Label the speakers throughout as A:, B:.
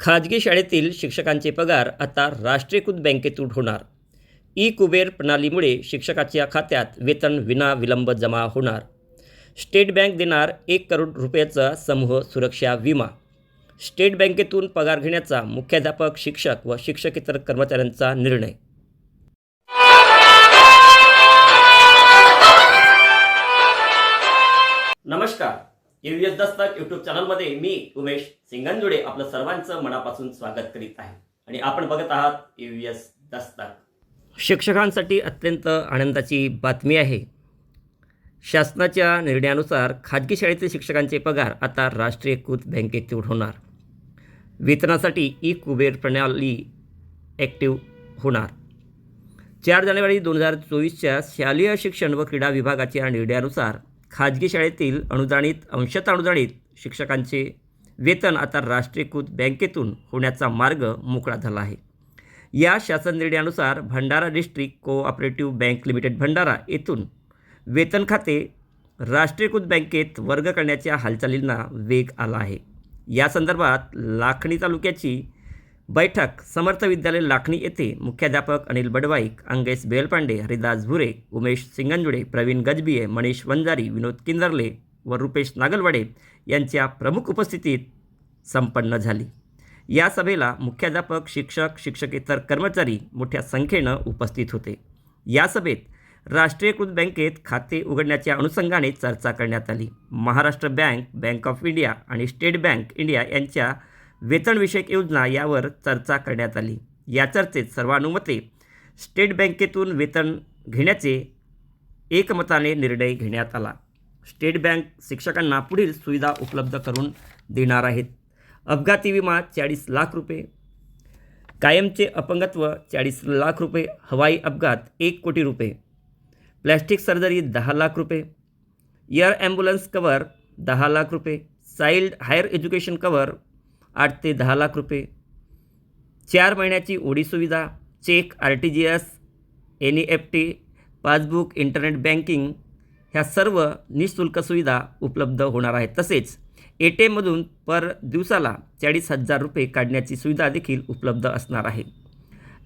A: खाजगी शाळेतील शिक्षकांचे पगार आता राष्ट्रीयकृत बँकेतून होणार. ई कुबेर प्रणालीमुळे शिक्षकाच्या खात्यात वेतन विना विलंब जमा होणार. स्टेट बँक देणार एक करोड रुपयाचा समूह सुरक्षा विमा. स्टेट बँकेतून पगार घेण्याचा मुख्याध्यापक शिक्षक व शिक्षकेतर कर्मचाऱ्यांचा निर्णय. नमस्कार यू एस दस्तक यूट्यूब चॅनलमध्ये मी उमेश सिंगनजुडे आपलं सर्वांचं मनापासून स्वागत करीत आहे. आणि आपण बघत आहात यू एस दस्तक. शिक्षकांसाठी अत्यंत आनंदाची बातमी आहे. शासनाच्या निर्णयानुसार खाजगी शाळेतील शिक्षकांचे पगार आता राष्ट्रीयकृत बँकेतून होणार वेतनासाठी ई कुबेर प्रणाली ॲक्टिव्ह होणार. चार जानेवारी दोन हजार चोवीसच्या शालेय शिक्षण व क्रीडा विभागाच्या निर्णयानुसार खाजगी शाळेतील अनुदानित अंशतः अनुदानित शिक्षकांचे वेतन आता राष्ट्रीयकृत बँकेतून होण्याचा मार्ग मोकळा झाला आहे. या शासन निर्णयानुसार Bhandara district cooperative bank limited Bhandara येथून वेतन खाते राष्ट्रीयकृत बँकेत वर्ग करण्याच्या हालचालींना वेग आला आहे. या संदर्भात लाखणी तालुक्याची बैठक समर्थ विद्यालय लाखणी येथे मुख्याध्यापक अनिल बडवाईक अंगेश बेलपांडे हरिदास भुरे उमेश सिंगंजुडे प्रवीण गजबिये मनीष वंजारी विनोद किंदरले व रुपेश नागलवाडे यांच्या प्रमुख उपस्थितीत संपन्न झाली. या सभेला मुख्याध्यापक शिक्षक शिक्षकेतर कर्मचारी मोठ्या संख्येनं उपस्थित होते. या सभेत राष्ट्रीयकृत बँकेत खाते उघडण्याच्या अनुषंगाने चर्चा करण्यात आली. Maharashtra bank bank of India आणि स्टेट बँक इंडिया यांच्या वेतनविषयक योजना यावर चर्चा करण्यात आली. या चर्चेत सर्वानुमते स्टेट बँकेतून वेतन घेण्याचे एकमताने निर्णय घेण्यात आला. स्टेट बँक शिक्षकांना पुढील सुविधा उपलब्ध करून देणार आहेत. अपघाती विमा चाळीस लाख रुपये कायमचे अपंगत्व चाळीस लाख रुपये हवाई अपघात एक कोटी रुपये प्लॅस्टिक सर्जरी दहा लाख रुपये एअर ॲम्ब्युलन्स कवर दहा लाख रुपये चाइल्ड हायर एज्युकेशन कवर आठ ते दहा लाख रुपये. चार महिन्याची ओडी सुविधा cheque R T G S N E F T passbook internet banking ह्या सर्व निशुल्क सुविधा उपलब्ध होणार आहेत. तसेच ए टी एममधून पर दिवसाला चाळीस हजार रुपये काढण्याची सुविधा देखील उपलब्ध असणार आहे.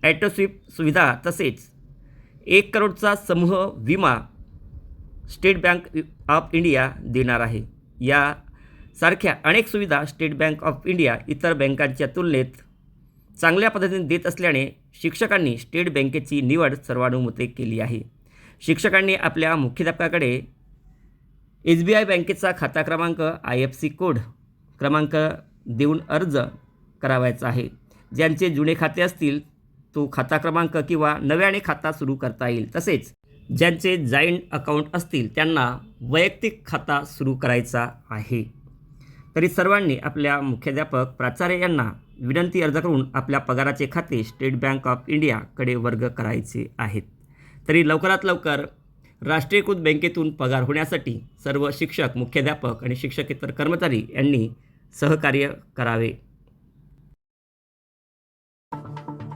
A: ॲटोस्विप सुविधा तसेच एक करोडचा समूह विमा स्टेट बँक ऑफ इंडिया देणार आहे. या सारख्या अनेक सुविधा स्टेट बँक ऑफ इंडिया इतर बँकांच्या तुलनेत चांगल्या पद्धतीने देत असल्याने शिक्षकांनी स्टेट बँकेची निवड सर्वानुमते केली आहे. शिक्षकांनी आपल्या मुख्याध्यापकाकडे एस बी आय बँकेचा खाता क्रमांक आय एफ सी कोड क्रमांक देऊन अर्ज करावायचा आहे. ज्यांचे जुने खाते असतील तो खाता क्रमांक किंवा नव्याने खाता सुरू करता येईल. तसेच ज्यांचे जाईंट अकाउंट असतील त्यांना वैयक्तिक खाता सुरू करायचा आहे. तरी सर्वांनी आपल्या मुख्याध्यापक प्राचार्य यांना विनंती अर्ज करून आपल्या पगाराचे खाते स्टेट बँक ऑफ इंडियाकडे वर्ग करायचे आहेत. तरी लवकरात लवकर राष्ट्रीयकृत बँकेतून पगार होण्यासाठी सर्व शिक्षक मुख्याध्यापक आणि शिक्षकेतर कर्मचारी यांनी सहकार्य करावे.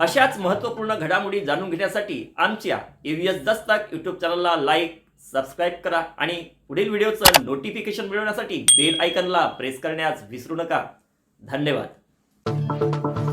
A: अशाच महत्त्वपूर्ण घडामोडी जाणून घेण्यासाठी आमच्या एव्हीएस दस्तक यूट्यूब चॅनलला लाईक सबस्क्राईब करा आणि पुढील व्हिडिओचं नोटिफिकेशन मिळवण्यासाठी बेल आयकनला प्रेस करण्यास विसरू नका. धन्यवाद.